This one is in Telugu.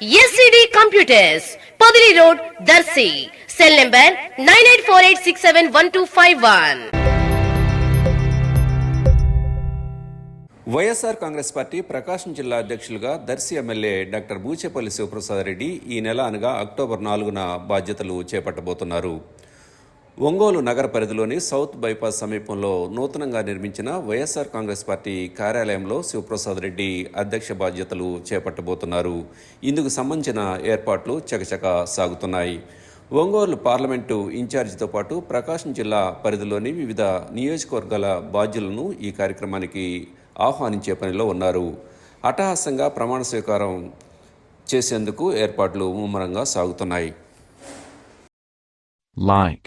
SCD computers పదిలి road Darsi cell number nine eight four eight six seven one two five one YSR Congress party Prakasam జిల్లా అధ్యక్షులుగా దర్శి ఎమ్మెల్యే డాక్టర్ బూచేపల్లి శివప్రసాద్ రెడ్డి ఈ నెల అనగా అక్టోబర్ నాలుగున బాధ్యతలు చేపట్టబోతున్నారు. ఒంగోలు నగర పరిధిలోని సౌత్ బైపాస్ సమీపంలో నూతనంగా నిర్మించిన వైఎస్ఆర్ కాంగ్రెస్ పార్టీ కార్యాలయంలో శివప్రసాద్ రెడ్డి అధ్యక్ష బాధ్యతలు చేపట్టబోతున్నారు. ఇందుకు సంబంధించిన ఏర్పాట్లు చకచక సాగుతున్నాయి. ఒంగోలు పార్లమెంటు ఇన్ఛార్జితో పాటు ప్రకాశం జిల్లా పరిధిలోని వివిధ నియోజకవర్గాల బాధ్యులను ఈ కార్యక్రమానికి ఆహ్వానించే పనిలో ఉన్నారు. అట్టహాసంగా ప్రమాణ స్వీకారం చేసేందుకు ఏర్పాట్లు ముమ్మరంగా సాగుతున్నాయి. Like